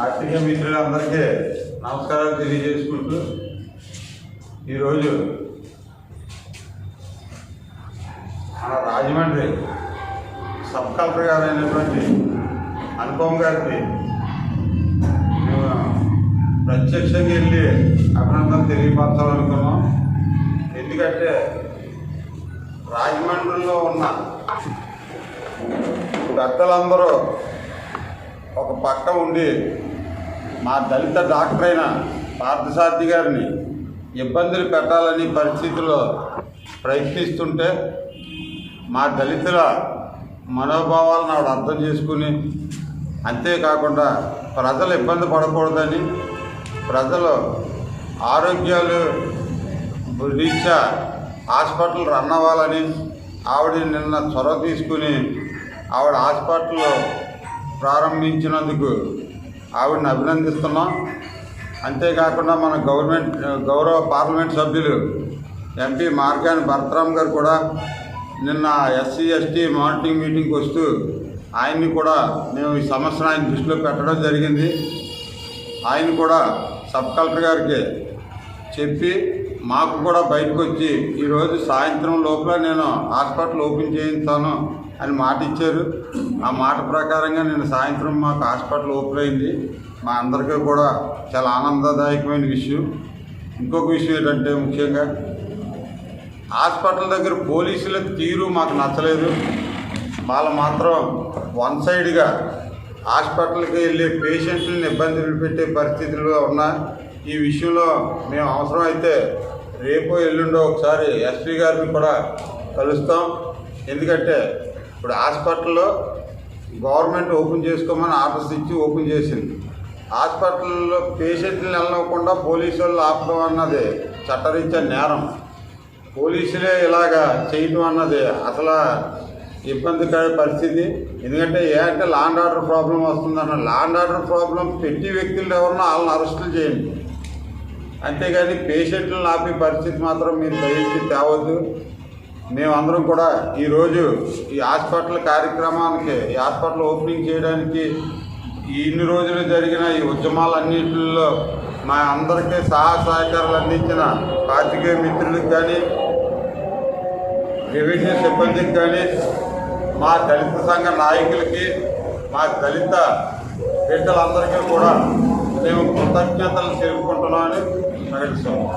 ఆత్మీయ మిత్రులందరికీ నమస్కారాలు తెలియజేసుకుంటూ ఈరోజు మన రాజమండ్రి సబ్ కలెక్టర్ గారు అయినటువంటి అనుపమ్ గారికి మేము ప్రత్యక్షంగా వెళ్ళి అభినందన తెలియపరచాలనుకున్నాం. ఎందుకంటే రాజమండ్రిలో ఉన్న పెద్దలందరూ ఒక పక్క ఉండి మా దళిత డాక్టర్ అయిన పార్థసారథి గారిని ఇబ్బందులు పెట్టాలని పరిస్థితుల్లో ప్రయత్నిస్తుంటే మా దళితుల మనోభావాలను ఆవిడ అర్థం చేసుకుని అంతేకాకుండా ప్రజలు ఇబ్బంది పడకూడదని ప్రజలు ఆరోగ్యాలు రీత్యా హాస్పిటల్ రన్ అవ్వాలని ఆవిడ నిన్న చొరవ తీసుకుని ఆవిడ హాస్పిటల్లో ప్రారంభించినందుకు ఆవిడని అభినందిస్తున్నాం. అంతేకాకుండా మన గవర్నమెంట్ గౌరవ పార్లమెంట్ సభ్యులు ఎంపీ మార్గాని భరతరామ్ గారు కూడా నిన్న ఎస్సీ ఎస్టీ మానిటరింగ్ మీటింగ్కి వస్తూ ఆయన్ని కూడా మేము ఈ సమస్యను ఆయన దృష్టిలో పెట్టడం జరిగింది. ఆయన కూడా సబ్ కలెక్టర్ గారికి చెప్పి మాకు కూడా బయటకు వచ్చి ఈరోజు సాయంత్రం లోపల నేను హాస్పిటల్ ఓపెన్ చేయిస్తాను అని మాట ఇచ్చారు. ఆ మాట ప్రకారంగా నేను సాయంత్రం మాకు హాస్పిటల్ ఓపెన్ అయింది. మా అందరికీ కూడా చాలా ఆనందదాయకమైన విషయం. ఇంకొక విషయం ఏంటంటే ముఖ్యంగా హాస్పిటల్ దగ్గర పోలీసుల తీరు మాకు నచ్చలేదు. వాళ్ళు మాత్రం వన్ సైడ్గా హాస్పిటల్కి వెళ్ళే పేషెంట్లను ఇబ్బందులు పెట్టే పరిస్థితుల్లో ఉన్న ఈ విషయంలో మేము అవసరం అయితే రేపు ఎల్లుండో ఒకసారి ఎస్పీ గారిని కూడా కలుస్తాం. ఎందుకంటే ఇప్పుడు హాస్పిటల్లో గవర్నమెంట్ ఓపెన్ చేసుకోమని ఆర్డర్స్ ఇచ్చి ఓపెన్ చేసింది. హాస్పిటల్లో పేషెంట్లు వెళ్ళకుండా పోలీసు వాళ్ళు ఆపడం అన్నది చట్టరీత్యా నేరం. పోలీసులే ఇలాగా చేయటం అన్నది అసలు ఇబ్బందికర పరిస్థితి. ఎందుకంటే ఏ అంటే లాండ్ ఆర్డర్ ప్రాబ్లం వస్తుందన్న లాండ్ ఆర్డర్ ప్రాబ్లం పెట్టి వ్యక్తులు ఎవరన్నా వాళ్ళని అరెస్టులు చేయండి. అంతేగాని పేషెంట్లను ఆపే పరిస్థితి మాత్రం మీరు దయించి తేవద్దు. మేమందరం కూడా ఈరోజు ఈ హాస్పిటల్ కార్యక్రమానికి ఈ హాస్పిటల్ ఓపెనింగ్ చేయడానికి ఇన్ని రోజులు జరిగిన ఈ ఉద్యమాలన్నింటిలో మా అందరికీ సహాయ సహకారాలు అందించిన పాత్రికేయ మిత్రులకు కానీ రెవెన్యూ సిబ్బందికి కానీ మా దళిత సంఘ నాయకులకి మా దళిత బిడ్డలందరికీ కూడా మేము కృతజ్ఞతలు తెలుపుకుంటున్నామని ప్రకటిస్తున్నాం.